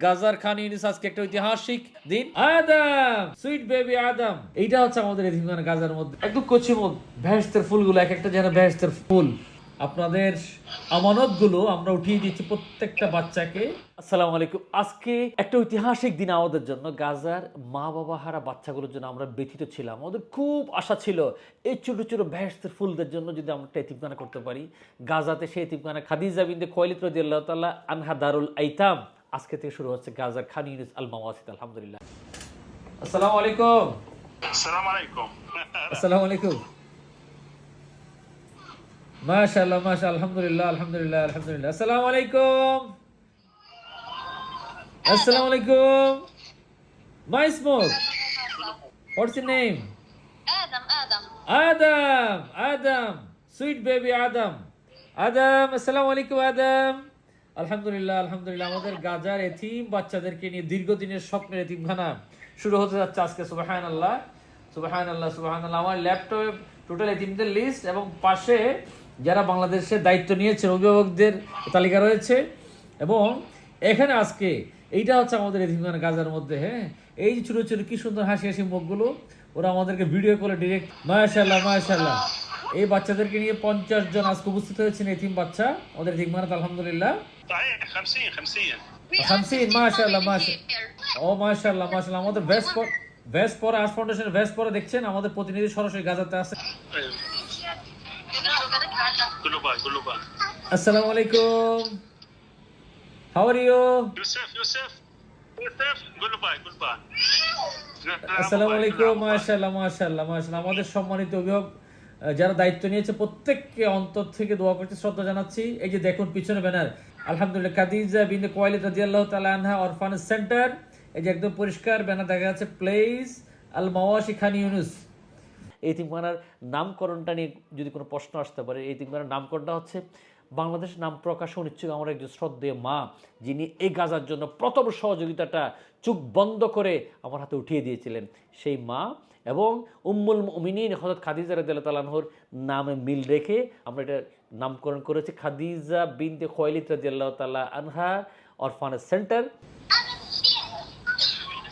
গাজার খান ইউনিস আজকে একটা ঐতিহাসিক দিন। Adam sweet baby Adam. এইটা হচ্ছে আমাদের এদিন গাজার মধ্যে। একদম কচি মত ভেস্তের ফুলগুলো এক একটা যেন ভেস্তের ফুল। আপনাদের আমানতগুলো আমরা উঠিয়ে দিচ্ছি প্রত্যেকটা বাচ্চাকে। আসসালামু আলাইকুম। আজকে একটা ঐতিহাসিক দিন আমাদের জন্য। গাজার মা বাবা হারা বাচ্চাগুলোর জন্য আমরা ব্যথিত ছিলাম। আমাদের খুব আশা ছিল এই ছোট ছোট ভেস্তের ফুলদের জন্য যদি আমরা একটা এতিমখানা করতে পারি। গাজাতে সেই এতিমখানা খাদিজা বিন্দে খোয়ালিদ রাদিয়াল্লাহু তাআলা আনহা দারুল আইতাম। আজকে থেকে শুরু হচ্ছে গাজার খান ইউনিস আল মাওয়াসিদ আলহামদুলিল্লাহ আসসালামু আলাইকুম আসসালামু আলাইকুম আসসালামু আলাইকুম মাশাআল্লাহ মাশাআল্লাহ আলহামদুলিল্লাহ আলহামদুলিল্লাহ আলহামদুলিল্লাহ আসসালামু আলাইকুম আসসালামু আলাইকুম my smoke what's your name Adam Adam Adam Adam sweet baby Adam Adam আসসালামু আলাইকুম আদম আলহামদুলিল্লাহ আলহামদুলিল্লাহ, আমাদের গাজার এতিম বাচ্চাদেরকে নিয়ে দীর্ঘদিনের স্বপ্নের এতিমখানা শুরু হতে যাচ্ছে আজকে সুবাহান আল্লাহ সুবাহান আল্লাহ সুবাহান আল্লাহ আমার ল্যাপটপে টোটাল এতিমদের লিস্ট এবং পাশে যারা বাংলাদেশের দায়িত্ব নিয়েছেন, অভিভাবকদের তালিকা রয়েছে। এবং এখানে আজকে এইটা হচ্ছে আমাদের এতিমখানা গাজার মধ্যে হ্যাঁ? এই ছোটো ছোট কি সুন্দর হাসি হাসি মুখগুলো, ওরা আমাদেরকে ভিডিও করে ডিরেক্ট মাশাল্লাহ মাশাল্লাহ এই বাচ্চাদেরকে নিয়ে পঞ্চাশ জন আজকে উপস্থিত হয়েছেন এতিম বাচ্চা। ওদের জিগমানাত আলহামদুলিল্লাহ। খামসিন মাশাআল্লাহ মাশাআল্লাহ। ও মাশাআল্লাহ মাশাআল্লাহ। আমাদের best for best for art foundation best for দেখছেন আমাদের প্রতিনিধি সরাসরি গাজাতে আছে। আসসালামু আলাইকুম। How are you Yusuf Yusuf আসসালামু আলাইকুম মাশাআল্লাহ মাশাআল্লাহ মাশাআল্লাহ। আমাদের সম্মানিত অভিভাবক যারা দায়িত্ব নিয়েছে প্রত্যেককে অন্তর থেকে দোয়া করছে, শ্রদ্ধা জানাচ্ছি। এই যে দেখুন, পিছনে ব্যানার। আলহামদুলিল্লাহ কাদিজা বিন কোয়ালিদ রাজিয়াল্লাহ তালা আনহা অরফানেজ সেন্টার। এই যে একদম পরিষ্কার ব্যানার দেখা যাচ্ছে, প্লেস আল মাওয়াশি খান ইউনুস। এই তিনখানার নামকরণটা নিয়ে যদি কোনো প্রশ্ন আসতে পারে, এই তিনখানার নামকরণটা হচ্ছে বাংলাদেশ নাম প্রকাশে অনিচ্ছুক আমার একজন শ্রদ্ধেয় মা, যিনি এই গাজার জন্য প্রথম সহযোগিতাটা চোখ বন্ধ করে আমার হাতে উঠিয়ে দিয়েছিলেন। সেই মা এবং উম্মুল মিনিন হজরত খাদিজা তাআলার নামে মিল রেখে আমরা এটা নামকরণ করেছি, খাদিজা বিনতে খোয়ালিদ রাদিয়াল্লাহু তাআলা আনহা অরফানেজ সেন্টার।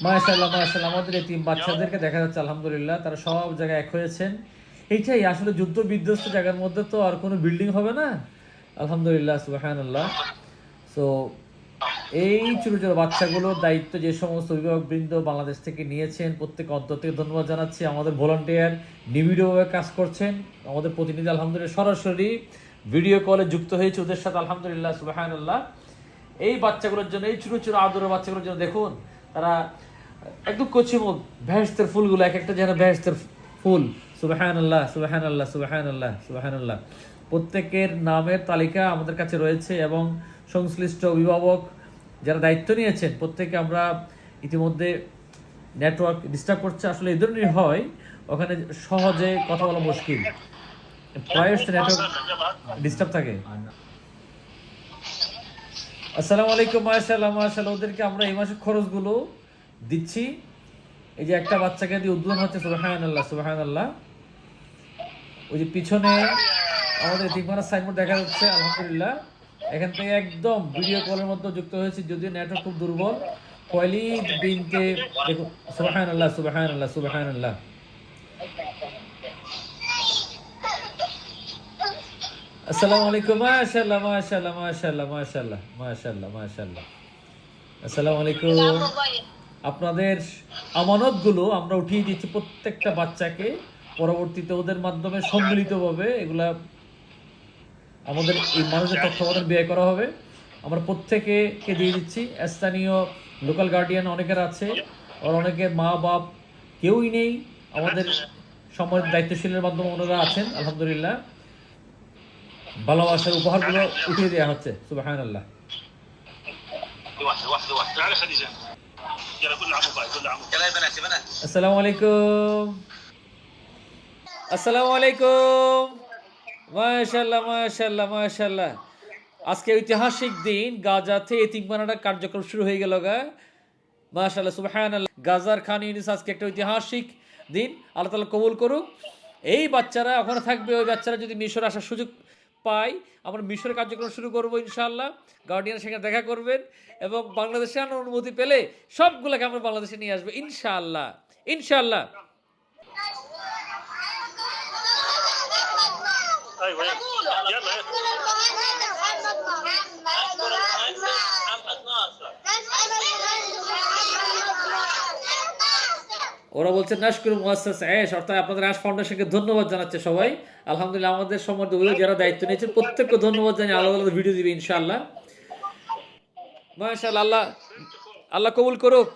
মাশাল্লাহ মাশাল্লাহ আমাদের এই তিন বাচ্চাদেরকে দেখা যাচ্ছে, আলহামদুলিল্লাহ, তারা সব জায়গায় এক হয়েছেন। এইটাই, আসলে যুদ্ধ বিধ্বস্ত জায়গার মধ্যে তো আর কোনো বিল্ডিং হবে না। আলহামদুলিল্লাহ সুবাহান্লাহ সো এই ছোট ছোট বাচ্চাগুলোর দায়িত্ব যে সমস্ত অভিভাবক বৃন্দ বাংলাদেশ থেকে নিয়েছেন প্রত্যেক অন্তর থেকে ধন্যবাদ জানাচ্ছি। আমাদের ভলান্টিয়ার নিবিড়ভাবে কাজ করছেন। আমাদের প্রতিনিধি আলহামদুলিল্লাহ সরাসরি ভিডিও কলে যুক্ত হয়েছে ওদের সাথে। আলহামদুলিল্লাহ সুবাহান্লাহ এই বাচ্চাগুলোর জন্য, এই ছোটো ছোটো আদরের বাচ্চাগুলোর জন্য দেখুন, তারা একদম কচি মুখ ভেস্তের ফুলগুলো, এক একটা যেন ভেস্তের ফুল। সুবাহান আল্লাহ সুবাহান আল্লাহ সুবাহান আল্লাহ সুবাহান আল্লাহ প্রত্যেকের নামের তালিকা আমাদের কাছে রয়েছে এবং সংশ্লিষ্ট অভিভাবক যারা দায়িত্ব নিয়েছেন প্রত্যেকে আমরা ইতিমধ্যে নেটওয়ার্ক ডিস্টার্ব করছে। আসলে এই ধরনের হয়। ওখানে সহজে কথা বলা মুশকিল। প্রায়শ নেটওয়ার্ক ডিস্টার্ব থাকে। আসসালামু আলাইকুম মাশাআল্লাহ মাশাআল্লাহ। ওদেরকে আমরা এই মাসের খরচগুলো দিচ্ছি। এই যে একটা বাচ্চাকে দিয়ে উদ্বোধন হচ্ছে সুবহানাল্লাহ সুবহানাল্লাহ। ওই যে পিছনে আমাদের তিনখানা সাইনবোর্ড দেখা যাচ্ছে, আলহামদুলিল্লাহ। এখান থেকে একদম ভিডিও কলের মধ্যে যুক্ত হয়েছে, যদিও নেটওয়ার্ক খুব দুর্বল। কয়লিদ বিনতে দেখুন আসসালামু আলাইকুম, মাশাআল্লাহ মাশাআল্লাহ মাশাআল্লাহ মাশাআল্লাহ মাশাআল্লাহ মাশাআল্লাহ। আসসালামু আলাইকুম। আপনাদের আমানতগুলো আমরা উঠিয়ে দিচ্ছি প্রত্যেকটা বাচ্চাকে। পরবর্তীতে ওদের মাধ্যমে সম্মিলিতভাবে এগুলা আমাদের এই মানুষের তত্ত্বাবধান ব্যয় করা হবে। আমরা প্রত্যেকে কে দিয়ে দিচ্ছি। স্থানীয় লোকাল গার্ডিয়ান অনেকের আছে। আর অনেকে মা বাপ কেউই নেই। আমাদের সময়ের দায়িত্বশীলের মাধ্যমে ওনারা আছেন আলহামদুলিল্লাহ। ভালোবাসার উপহারগুলো উঠিয়ে দেওয়া হচ্ছে সুবাহান আল্লাহ আসসালামু আলাইকুম। আসসালামু আলাইকুম। মাশাল্লাহ মাশাল্লাহ মাশাল্লাহ আজকে ঐতিহাসিক দিন, গাজাতে এতিমখানাটা কার্যক্রম শুরু হয়ে গেল গা। মাশাল্লাহ সুবহানাল্লাহ। গাজার খান ইউনিস, আজকে একটা ঐতিহাসিক দিন, আল্লাহ তাআলা কবুল করুক। এই বাচ্চারা ওখানে থাকবে, ওই বাচ্চারা যদি মিশর আসার সুযোগ পাই আমরা মিশরের কার্যক্রম শুরু করব ইনশাআল্লাহ। গার্ডিয়ান সেখানে দেখা করবেন এবং বাংলাদেশে আনার অনুমতি পেলে সবগুলোকে আমরা বাংলাদেশে নিয়ে আসব ইনশাআল্লাহ ইনশাআল্লাহ। ايوه يلا يلا ওরা বলছে নাশকুর মুআসসাস আয়েশ অর্থাৎ আপনাদের আশ ফাউন্ডেশনকে ধন্যবাদ জানাচ্ছে সবাই আলহামদুলিল্লাহ আমাদের সম্বন্ধে ওগুলো যারা দায়িত্ব নিয়েছে প্রত্যেককে ধন্যবাদ জানিয়ে আলাদা আলাদা ভিডিও দিবে ইনশাআল্লাহ মাশাআল্লাহ আল্লাহ আল্লাহ কবুল করুক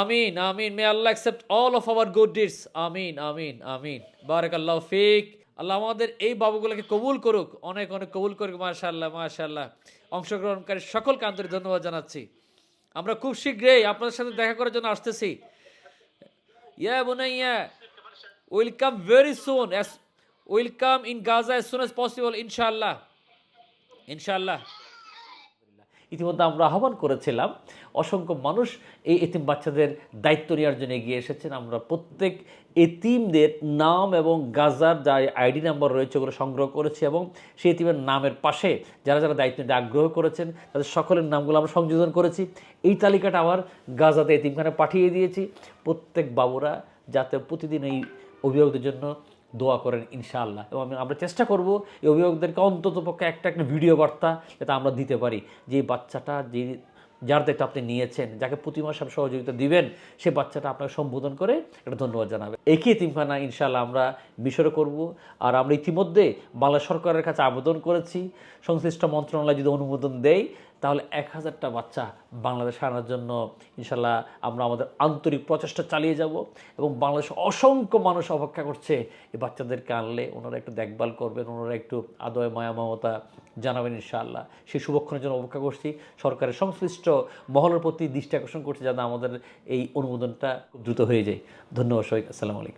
আমিন আমিন may Allah accept all of our good deeds আমিন আমিন আমিন বারাক আল্লাহ ফিক আল্লাহ আমাদের এই বাবুগুলোকে কবুল করুক অনেক অনেক কবুল করুক মাশাল্লাহ মাশাল্লাহ অংশগ্রহণকারী সকলকে আন্তরিক ধন্যবাদ জানাচ্ছি আমরা খুব শীঘ্রই আপনাদের সাথে দেখা করার জন্য আসতেছি ইয়া Bunayya. Will come very soon we'll in Gaza as as as possible ইনশাল্লাহ inshallah. ইতিমধ্যে আমরা আহ্বান করেছিলাম, অসংখ্য মানুষ এই এতিম বাচ্চাদের দায়িত্ব নেওয়ার জন্য এগিয়ে এসেছেন। আমরা প্রত্যেক এতিমদের নাম এবং গাজার যা আইডি নাম্বার রয়েছে ওগুলো সংগ্রহ করেছি এবং সেই এতিমের নামের পাশে যারা যারা দায়িত্ব নিতে আগ্রহ করেছেন, তাদের সকলের নামগুলো আমরা সংযোজন করেছি। এই তালিকাটা আবার গাজাতে এতিমখানে পাঠিয়ে দিয়েছি। প্রত্যেক বাবুরা যাতে প্রতিদিন এই অভিভাবকদের জন্য দোয়া করেন ইনশাআল্লাহ। এবং আমি আমরা চেষ্টা করব এই অভিভাবকদেরকে অন্তত পক্ষে একটা একটা ভিডিও বার্তা যাতে আমরা দিতে পারি। যে বাচ্চাটা যে যার দায়িত্ব আপনি নিয়েছেন, যাকে প্রতি মাসে সহযোগিতা দিবেন, সে বাচ্চাটা আপনাকে সম্বোধন করে একটা ধন্যবাদ জানাবে। একই এতিমখানা ইনশাআল্লাহ আমরা মিশরে করব। আর আমরা ইতিমধ্যে বাংলা সরকারের কাছে আবেদন করেছি। সংশ্লিষ্ট মন্ত্রণালয় যদি অনুমোদন দেয় তাহলে এক হাজারটা বাচ্চা বাংলাদেশে আনার জন্য ইনশাল্লাহ আমরা আমাদের আন্তরিক প্রচেষ্টা চালিয়ে যাব এবং বাংলাদেশে অসংখ্য মানুষ অপেক্ষা করছে এই বাচ্চাদেরকে আনলে। ওনারা একটু দেখভাল করবেন, ওনারা একটু আদয় মায়া, মমতা জানাবেন ইনশাআল্লাহ। সেই শুভক্ষণের জন্য অপেক্ষা করছি। সরকারের সংশ্লিষ্ট মহলের প্রতি দৃষ্টি আকর্ষণ করছে যাতে আমাদের এই অনুমোদনটা দ্রুত হয়ে যায়। ধন্যবাদ সবাই আসসালামু আলাইকুম।